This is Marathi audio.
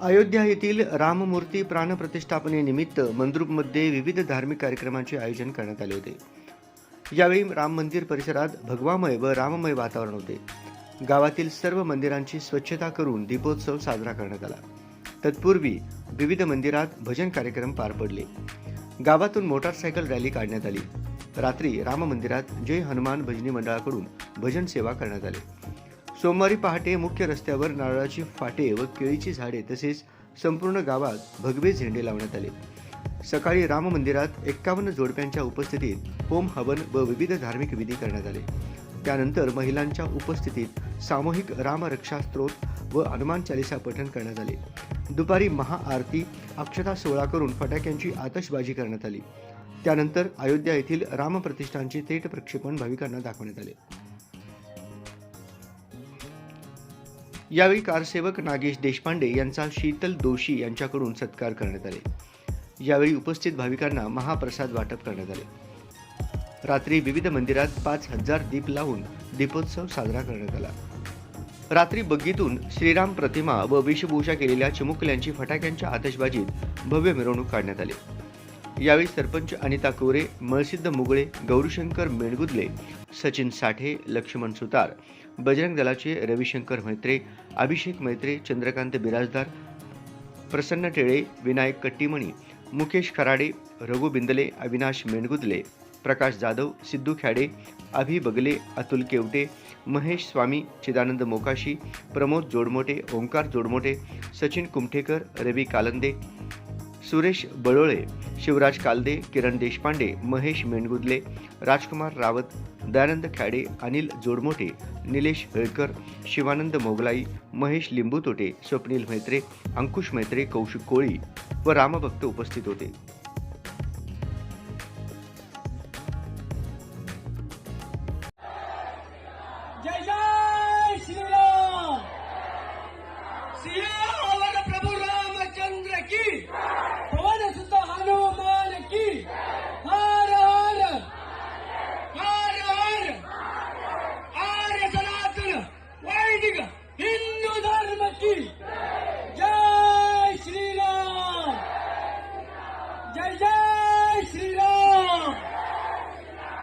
अयोध्या येथील राममूर्ती प्राणप्रतिष्ठापनेनिमित्त मंद्रुपमध्ये विविध धार्मिक कार्यक्रमांचे आयोजन करण्यात आले होते. यावेळी राम मंदिर परिसरात भगवामय व राममय वातावरण होते. गावातील सर्व मंदिरांची स्वच्छता करून दीपोत्सव साजरा करण्यात आला. तत्पूर्वी विविध मंदिरात भजन कार्यक्रम पार पडले. गावातून मोटारसायकल रॅली काढण्यात आली. रात्री राम मंदिरात जय हनुमान भजनी मंडळाकडून भजन सेवा करण्यात आली. सोमवारी पहाटे मुख्य रस्त्यावर नारळाची फाटे व केळीची झाडे तसेच संपूर्ण गावात भगवे झेंडे लावण्यात आले. सकाळी राम मंदिरात एक्कावन्न जोडप्यांच्या उपस्थितीत होम हवन व विविध धार्मिक विधी करण्यात आले. त्यानंतर महिलांच्या उपस्थितीत सामूहिक रामरक्षा स्त्रोत व हनुमान चालिसा पठण करण्यात आले. दुपारी महाआरती अक्षता सोहळा करून फटाक्यांची आतषबाजी करण्यात आली. त्यानंतर अयोध्या येथील रामप्रतिष्ठानचे थेट प्रक्षेपण भाविकांना दाखवण्यात आले. यावेळी कारसेवक नागेश देशपांडे यांचा शीतल दोशी यांच्याकडून सत्कार करण्यात आले. यावेळी उपस्थित भाविकांना महाप्रसाद वाटप करण्यात आले. रात्री विविध मंदिरात पाच हजार दीप लावून दीपोत्सव साजरा करण्यात आला. रात्री बग्गीतून श्रीराम प्रतिमा व वेशभूषा केलेल्या चिमुकल्यांची फटाक्यांच्या आतषबाजीत भव्य मिरवणूक काढण्यात आली. यावेळी सरपंच अनिता कोरे मळसिद्ध मुगळे गौरीशंकर मेणगुदले सचिन साठे लक्ष्मण सुतार बजरंग दलाचे रविशंकर मैत्रे अभिषेक मैत्रे चंद्रकांत बिराजदार प्रसन्न टेळे विनायक कट्टीमणी मुकेश खराडे रघु बिंदले अविनाश मेणगुदले प्रकाश जाधव सिद्धू खॅडे अभि बगले अतुल केवटे महेश स्वामी चिदानंद मोकाशी प्रमोद जोडमोटे ओंकार जोडमोटे सचिन कुमठेकर रवी कालंदे सुरेश बळोळे शिवराज कालदे किरण देशपांडे महेश मेंडगुदले राजकुमार रावत दयानंद खॅडे अनिल जोडमोटे निलेश हेळकर शिवानंद मोगलाई महेश लिंबूतोटे स्वप्नील मैत्रे अंकुश मैत्रे कौशिक कोळी व रामभक्त उपस्थित होते.